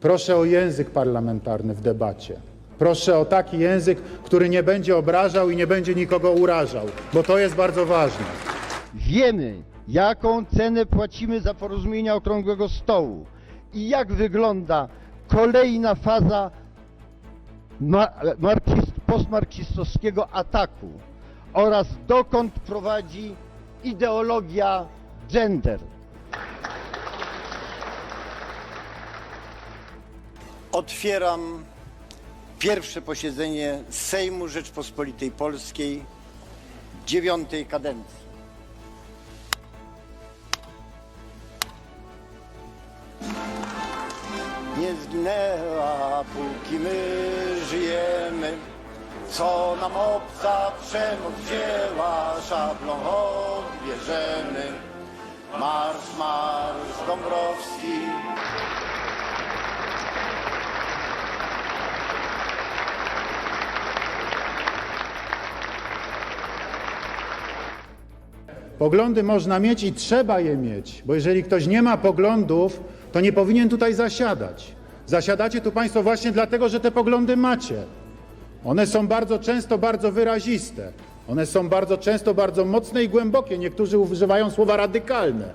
Proszę o język parlamentarny w debacie. Proszę o taki język, który nie będzie obrażał i nie będzie nikogo urażał, bo to jest bardzo ważne. Wiemy, jaką cenę płacimy za porozumienia Okrągłego Stołu i jak wygląda kolejna faza ma- marksist, postmarksistowskiego ataku oraz dokąd prowadzi ideologia gender. Otwieram pierwsze posiedzenie Sejmu Rzeczpospolitej Polskiej dziewiątej kadencji. Nie zginęła, póki my żyjemy. Co nam obca przemoc wzięła, szablą odbierzemy. Marsz, marsz Dąbrowski. Poglądy można mieć i trzeba je mieć, bo jeżeli ktoś nie ma poglądów, to nie powinien tutaj zasiadać. Zasiadacie tu Państwo właśnie dlatego, że te poglądy macie. One są bardzo często bardzo wyraziste. One są bardzo często bardzo mocne i głębokie. Niektórzy używają słowa radykalne.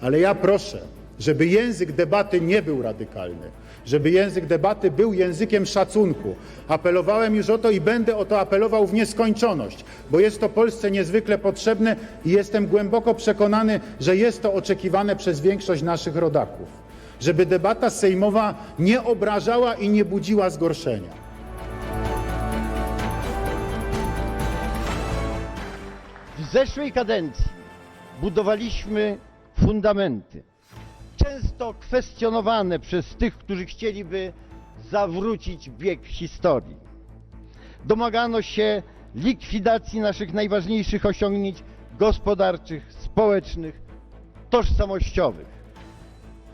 Ale ja proszę, żeby język debaty nie był radykalny, żeby język debaty był językiem szacunku. Apelowałem już o to i będę o to apelował w nieskończoność, bo jest to Polsce niezwykle potrzebne i jestem głęboko przekonany, że jest to oczekiwane przez większość naszych rodaków. Żeby debata sejmowa nie obrażała i nie budziła zgorszenia. W zeszłej kadencji budowaliśmy fundamenty, często kwestionowane przez tych, którzy chcieliby zawrócić bieg historii. Domagano się likwidacji naszych najważniejszych osiągnięć gospodarczych, społecznych, tożsamościowych.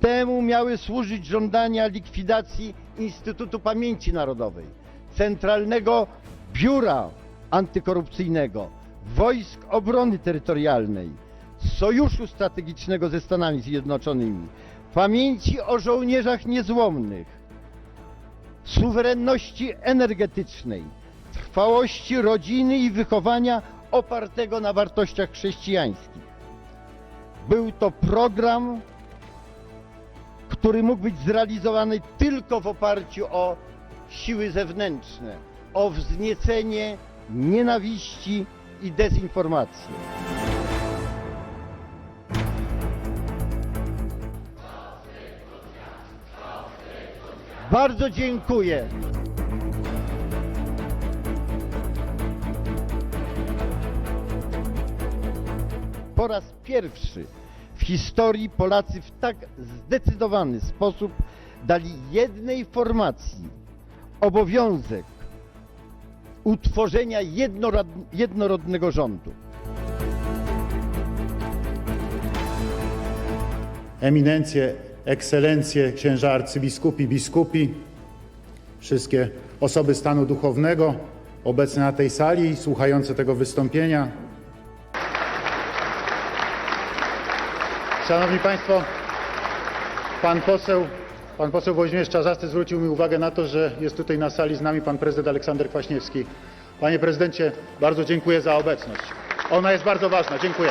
Temu miały służyć żądania likwidacji Instytutu Pamięci Narodowej, Centralnego Biura Antykorupcyjnego, Wojsk Obrony Terytorialnej, Sojuszu Strategicznego ze Stanami Zjednoczonymi, pamięci o żołnierzach niezłomnych, suwerenności energetycznej, trwałości rodziny i wychowania opartego na wartościach chrześcijańskich. Był to program, który mógł być zrealizowany tylko w oparciu o siły zewnętrzne, o wzniecenie nienawiści i dezinformacji. Bardzo dziękuję. Po raz pierwszy w historii Polacy w tak zdecydowany sposób dali jednej formacji obowiązek utworzenia jednorodnego rządu. Eminencje, ekscelencje, księża arcybiskupi, biskupi, wszystkie osoby stanu duchownego obecne na tej sali słuchające tego wystąpienia. Szanowni Państwo, pan poseł, pan poseł Włodzimierz Czarzasty zwrócił mi uwagę na to, że jest tutaj na sali z nami pan prezydent Aleksander Kwaśniewski. Panie prezydencie, bardzo dziękuję za obecność. Ona jest bardzo ważna. Dziękuję.